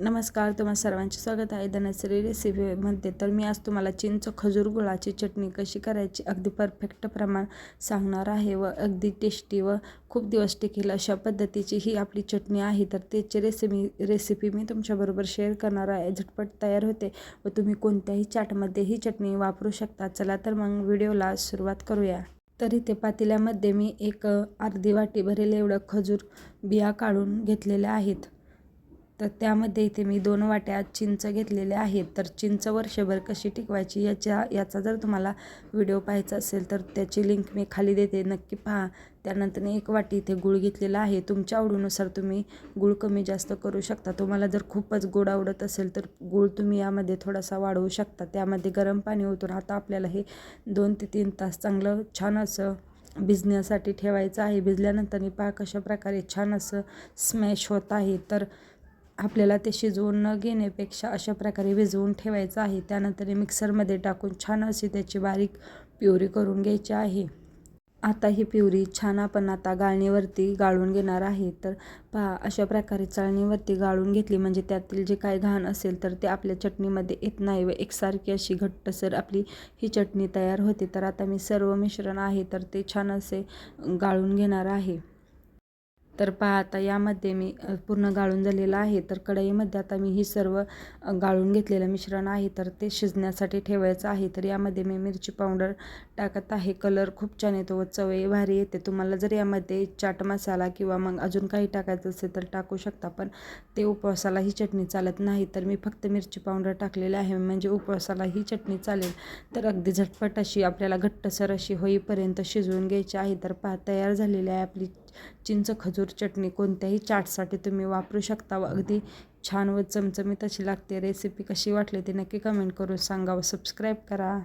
नमस्कार तुम्हा सर्वांचे स्वागत आहे. धनश्री रेसिपीमध्ये तर मी आज तुम्हाला चिंच खजूर गुळाची चटणी कशी करायची अगदी परफेक्ट प्रमाण सांगणार आहे व अगदी टेस्टी व खूप दिवस टिकेल अशा पद्धतीची ही आपली चटणी आहे. तर त्याची रेसिपी रेसिपी मी तुमच्याबरोबर शेअर करणार आहे. झटपट तयार होते व तुम्ही कोणत्याही चाटमध्ये ही चटणी वापरू शकता. चला तर मग व्हिडिओला सुरुवात करूया. तर इथे पातेल्यामध्ये मी एक अर्धी वाटी भरेल एवढं खजूर बिया काढून घेतलेल्या आहेत. तर त्यामध्ये इथे मी दोन वाट्या चिंच घेतलेल्या आहेत. तर चिंच वर्षभर कशी टिकवायची याच्या याचा जर तुम्हाला व्हिडिओ पाहायचा असेल तर त्याची लिंक मी खाली देते. नक्की पहा. त्यानंतर एक वाटी इथे गूळ घेतलेला आहे. तुमच्या आवडीनुसार तुम्ही गूळ कमी जास्त करू शकता. तुम्हाला जर खूपच गोड आवडत असेल तर गूळ तुम्ही यामध्ये थोडासा वाढवू शकता. त्यामध्ये गरम पाणी ओतून आता आपल्याला हे दोन ते तीन तास चांगलं छान असं भिजण्यासाठी ठेवायचं आहे. भिजल्यानंतर पहा कशा प्रकारे छान असं स्मॅश होत आहे. तर आपल्याला ते शिजवून न घेण्यापेक्षा अशा प्रकारे भिजवून ठेवायचं आहे. त्यानंतर मिक्सरमध्ये टाकून छान अशी त्याची बारीक प्युरी करून घ्यायची आहे. आता ही प्युरी छान आपण आता गाळणीवरती गाळून घेणार आहे. तर पहा अशा प्रकारे चाळणीवरती गाळून घेतली म्हणजे त्यातील जे काय घाण असेल तर ते आपल्या चटणीमध्ये येत नाही व एकसारखी अशी घट्टसर आपली ही चटणी तयार होते. तर आता मी सर्व मिश्रण आहे तर ते छान असे गाळून घेणार आहे. तर पहा आता यामध्ये मी पूर्ण गाळून झालेलं आहे. तर कढईमध्ये आता मी ही सर्व गाळून घेतलेलं मिश्रण आहे. तर ते शिजण्यासाठी ठेवायचं आहे. तर यामध्ये मी मिरची पावडर टाकत आहे. कलर खूप छान येतो व चवही भारी येते. तुम्हाला जर यामध्ये चाट मसाला किंवा मग अजून काही टाकायचं असेल तर टाकू शकता. पण ते उपवासाला ही चटणी चालत नाही. तर मी फक्त मिरची पावडर टाकलेले आहे. म्हणजे उपवासाला ही चटणी चालेल. तर अगदी झटपट अशी आपल्याला घट्टसर अशी होईपर्यंत शिजवून घ्यायची आहे. तर पहा तयार झालेली आहे आपली चिंच खजूर चटणी कोणत्याही चाटसाठी तुम्ही वापरू शकता. व अगदी छान व चमचमीत अशी लागते. रेसिपी कशी वाटली ते नक्की कमेंट करून सांगा व सबस्क्राईब करा.